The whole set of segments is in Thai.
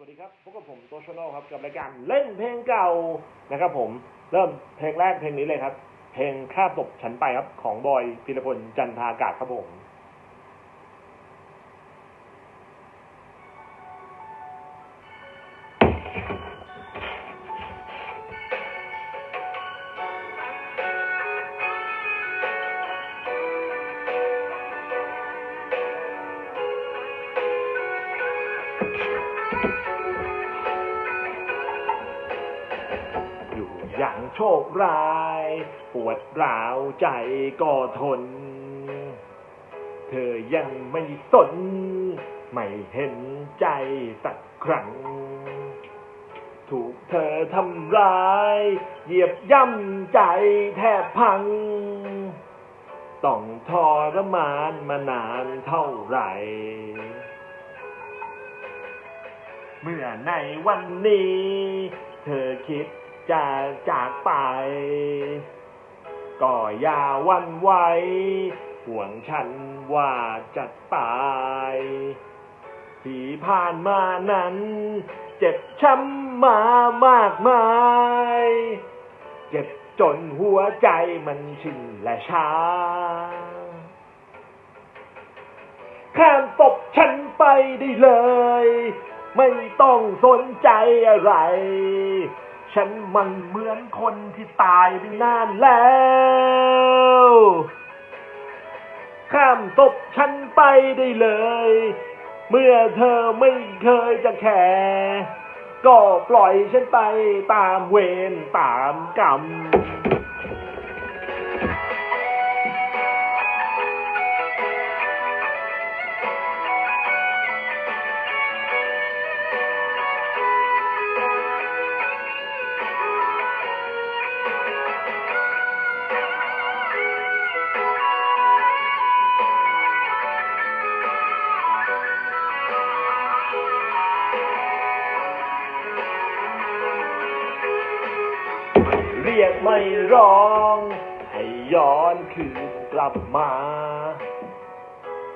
สวัสดีครับพบกับผมโตชโนครับกับรายการเล่นเพลงเก่านะครับ ผมเริ่มเพลงแรกเพลงนี้เลยครับ เพลงข้าศพฉันไปครับของบอยพิรพลจันทากาศครับผม อย่างโชคร้าย ปวดร้าวใจก็ทน เธอยังไม่สน ไม่เห็นใจสักครั้ง ถูกเธอทำร้าย เหยียบย่ำใจแทบพัง ต้องทรมานมานานเท่าไหร่เมื่อในวันนี้ เธอคิด จะจากไป ก็อย่าวันไหวห่วงฉันว่าจะตายที่ผ่านมานั้น เจ็บช้ำมามากมาย เจ็บจนหัวใจมันชินและชาข้ามตบฉันไปได้เลย ไม่ต้องสนใจอะไร ฉันมันเหมือนคนที่ตายไปนานแล้วข้ามตบฉันไปได้เลย เมื่อเธอไม่เคยจะแคร์ก็ปล่อยฉันไปตามเวรตามกรรม ไม่ร้อง ให้ย้อนคืนกลับมา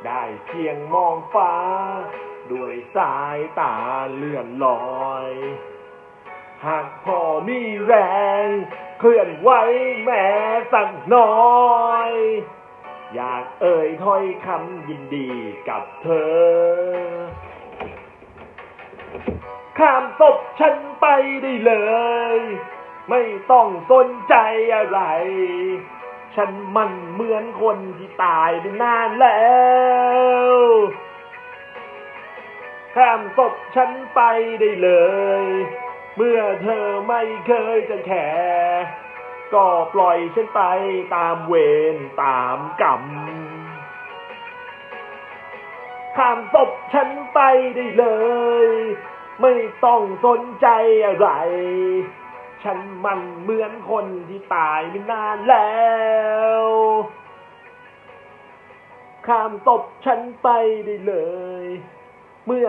ได้เพียงมองฟ้า ด้วยสายตาเลื่อนลอย หากพอมีแรง เคลื่อนไหวแม้สักน้อยอยากเอ่ยถ้อยคำยินดีกับเธอ ข้ามศพฉันไปได้เลย ไม่ต้องสนใจอะไร ฉันมันเหมือนคนที่ตายไปนานแล้วข้ามศพฉันไปได้เลย เมื่อเธอไม่เคยจะแคร์ก็ปล่อยฉันไปตามเวรตามกรรมข้ามศพฉันไปได้เลย ไม่ต้องสนใจอะไร ฉันมันเหมือนคนที่ตายไปนานแล้วข้ามตบฉันไปได้เลย เมื่อ